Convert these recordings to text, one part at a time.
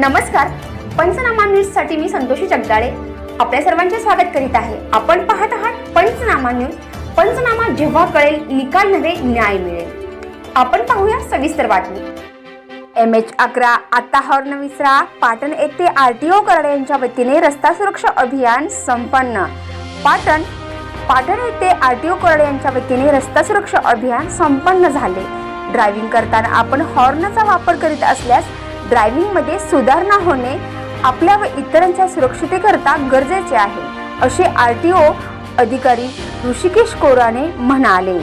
नमस्कार. पंचनामा न्यूजसाठी मी संतोषी जगदाळे. आपल्या सर्वांचे स्वागत करीत आहे. आपण पाहत आहात पंचनामा न्यूज. पंचनामा जेव्हा कळेल निकाल नव्हे न्याय मिळेल. आपण पाहूया सविस्तर बातमी. एम एच अकरा आता हॉर्न विसरा. पाटण येथे आर टी ओ करडे यांच्या वतीने रस्ता सुरक्षा अभियान संपन्न. पाटण पाटण येथे आर टी ओ करडे यांच्या वतीने रस्ता सुरक्षा अभियान संपन्न झाले. ड्रायव्हिंग करताना आपण हॉर्नचा वापर करीत असल्यास ड्रायव्हिंगमध्ये सुधारणा होणे आपल्या व इतरांच्या सुरक्षितेकरता गरजेचे आहे असे आर टी ओ अधिकारी ऋषिकेश कोराने म्हणाले.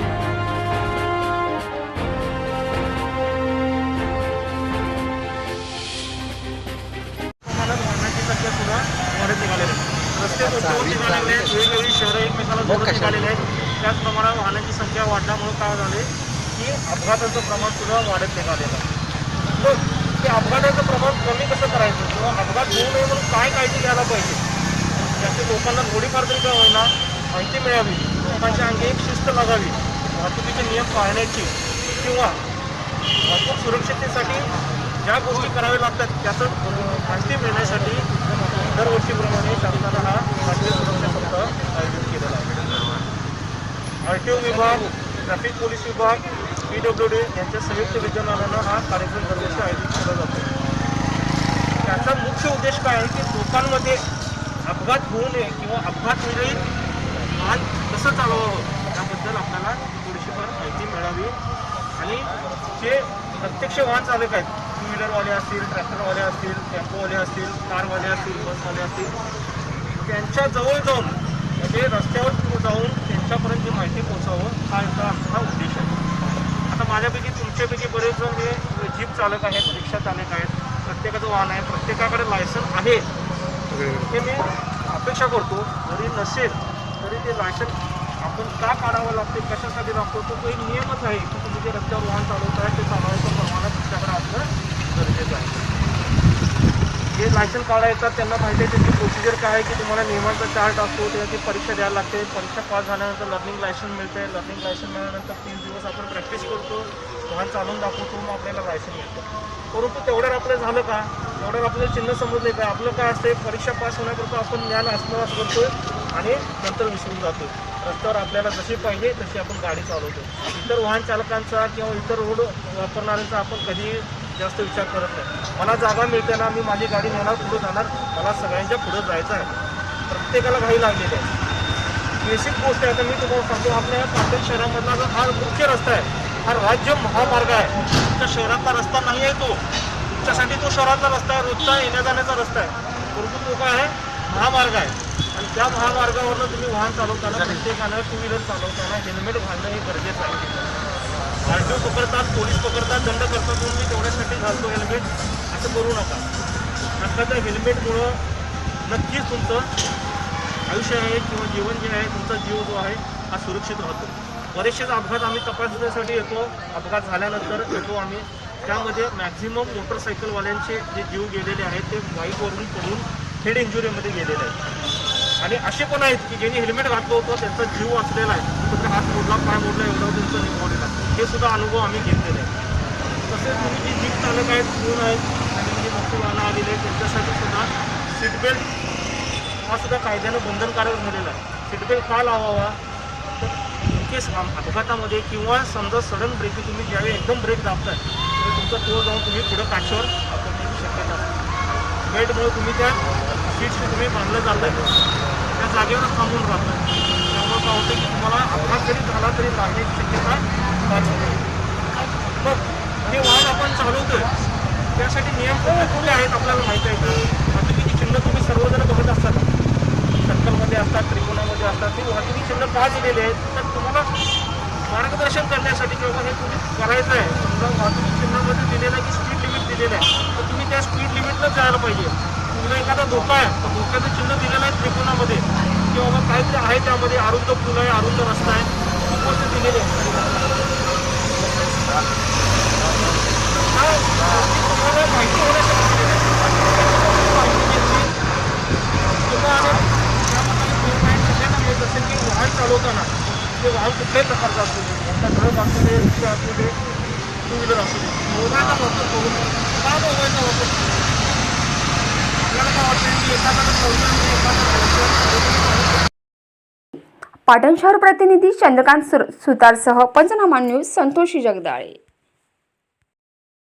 प्रमाणात वाहनांची संख्या सुद्धा वाढत निघालेली आहे रस्ते मोठे निघालेले आहेत वेगवेगळी शहरं एकमेकाला जोडत निघालेले आहेत त्याच प्रमाणात वाहनांची संख्या वाढल्यामुळे काय झाले की अपघाताचं प्रमाण सुद्धा वाढत निघालेलं आहे मग ते अपघाताचं प्रमाण कमी कसं करायचं? किंवा अपघात होऊ नये म्हणून काय काळजी घ्यायला पाहिजे? त्याची लोकांना थोडीफार तरी काय होईना माहिती मिळावी लोकांच्या अंगी एक शिस्त लागावी वाहतुकीचे नियम पाळण्याची किंवा वाहतूक सुरक्षिततेसाठी ज्या गोष्टी कराव्या लागतात त्याचं माहिती मिळण्यासाठी दरवर्षीप्रमाणे शासनाला हा राष्ट्रीय सुरक्षा सप्ताह आयोजित केलेला आहे. आर टी ओ विभाग ट्रॅफिक पोलीस विभाग पी डब्ल्यू डी यांच्या संयुक्त विद्यमानानं हा कार्यक्रम दरवर्षी आयोजित केला जातो. मुख्य उद्देश काय आहे की लोकांमध्ये अपघात होऊ नये किंवा अपघात म्हणजे वेळी वाहन कसं चालवावं याबद्दल आपल्याला थोडीशी फार माहिती मिळावी. आणि जे प्रत्यक्ष वाहन चालक आहेत टू व्हीलरवाले असतील ट्रॅक्टरवाले असतील टेम्पोवाले असतील कारवाले असतील बसवाले असतील त्यांच्या जवळ जाऊन म्हणजे रस्त्यावर जाऊन त्यांच्यापर्यंत जी माहिती पोहोचावं हा याचा आमचा उद्देश आहे. आता माझ्यापैकी तुमच्यापैकी बरेच जण हे जीप चालक आहेत रिक्षा चालक आहेत. प्रत्येकाचं वाहन आहे प्रत्येकाकडे लायसन आहे. हे मी अपेक्षा करतो जरी नसेल तरी ते लायसन आपण का काढावं लागते कशासाठी लागतो तो काही नियमच आहे की तुम्ही जे रस्त्यावर वाहन चालवताय ते चालवायचं प्रमाणात तुमच्याकडे असणं गरजेचं आहे. जे लायसन काढायचं त्यांना माहिती आहे त्याची प्रोसिजर काय आहे की तुम्हाला नियमांचा चार्ट असतो त्याची परीक्षा द्यायला लागते. परीक्षा पास झाल्यानंतर लर्निंग लायसन मिळते. लर्निंग लायसन मिळाल्यानंतर तीन दिवस आपण प्रॅक्टिस करतो. वाहन चालून दाखवतो मग आपल्याला लायसन मिळतं. परंतु तेवढ्यावर आपलं झालं का? तेवढ्यावर आपल्याला चिन्ह समजले का? आपलं काय असते परीक्षा पास होण्याकरता आपण ज्ञान असणं करतो आणि नंतर विसरून जातो रस्त्यावर आपल्याला जशी पाहिजे तशी आपण गाडी चालवतो इतर वाहन चालकांचा किंवा इतर रोड वापरणाऱ्यांचा आपण कधी जास्त विचार करत नाही. मला जागा मिळते ना मी माझी गाडी नेणार पुढे जाणार मला सगळ्यांच्या पुढे जायचं आहे. प्रत्येकाला घाई लागलेली आहे. बेसिक गोष्ट आहे आता मी तुम्हाला सांगतो आपल्या पाटण शहरामधला जो हा मुख्य रस्ता आहे हा राज्य महामार्ग आहे. तुमच्या शहरातला रस्ता नाही आहे तो. तुमच्यासाठी तो शहरातला रस्ता आहे रोजचा येण्या जाण्याचा रस्ता आहे. परंतु तो काय आहे महामार्ग आहे. आणि त्या महामार्गावरनं तुम्ही वाहन चालवताना प्रत्येकानं टू व्हीलर चालवताना हेल्मेट घालणं हे गरजेचं आहे. आर टी ओ पकडतात पोलीस पकडतात दंड करतात म्हणून मी तेवढ्यासाठी घालतो हेल्मेट असं करू नका. नका हेल्मेटमुळं नक्कीच तुमचं आयुष्य आहे किंवा जीवन जे आहे तुमचा जीव जो आहे हा सुरक्षित राहतो. बरेचसेच अपघात आम्ही तपासण्यासाठी येतो. अपघात झाल्यानंतर येतो आम्ही. त्यामध्ये मॅक्झिमम मोटरसायकलवाल्यांचे जे जीव गेलेले आहेत ते बाईकवरून पडून हेड इंजुरीमध्ये गेलेले आहेत. आणि असे पण आहेत की ज्यांनी हेल्मेट घातलं होतं त्यांचा जीव वाचलेला आहे. फक्त हात मोडला पाय मोडला एवढा त्यांचा निभावलेला हे सुद्धा अनुभव आम्ही घेतलेले आहे तसेच तुम्ही जी जीप चालक आहेत कोण आहेत आणि जे मोठी वाहनं आलेली आहेत त्यांच्यासाठी सुद्धा सीटबेल्ट हा सुद्धा कायद्यानं बंधनकारक झालेला आहे. सीटबेल्ट का लावावा? तर इनकेस अपघातामध्ये किंवा समजा सडन ब्रेकिंग तुम्ही ज्यावेळी एकदम ब्रेक दाबताय तर तुमचा तोल जाऊन तुम्ही पुढं काचवर अपघाताची शक्यता बेल्टमुळे तुम्ही त्या सीटशी तुम्ही बांधलं जाताय आहे जागेवर थांबून राहतं. त्यामुळे काय होतं की तुम्हाला अपघात जरी झाला तरी लागण्याची शक्यता मग हे वाहन आपण चालवतोय. त्यासाठी नियम कुठले आहेत आपल्याला माहीत आहे का? वाहतुकीची चिन्ह तुम्ही सर्वजण बघत असतात. सर्कलमध्ये असतात त्रिकोणामध्ये असतात. ते वाहतुकी चिन्ह का दिलेले आहेत? तर तुम्हाला मार्गदर्शन करण्यासाठी किंवा हे तुम्ही करायचं आहे. समजा वाहतुकी चिन्हामध्ये दिलेलं आहे की स्पीड लिमिट दिलेलं आहे. तर तुम्ही त्या स्पीड लिमिटनंच जायला पाहिजे. तुम्हाला एखादा धोका आहे. तर धोक्याचं चिन्ह दिलेलं आहे त्रिकोणामध्ये. किंवा आहे त्यामध्ये अरुंद पूल आहे अरुंद रस्ता आहे. खूप गोष्टी दिलेली माहिती होण्यासाठी दिलेलं की वाहन चालवताना ते वाहन कुठल्याही प्रकारचं असू दे मोठा ट्रक असू दे रिक्षा असू दे टू व्हीलर असू दे मोबाईलचा वापर करू नये का मोबाईलचा वापर करू वाटतं की एखादा हलचल पाटण शहर प्रतिनिधी चंद्रकांत सुर- सुतारसह पंचनामा न्यूज संतोषी जगदाळे.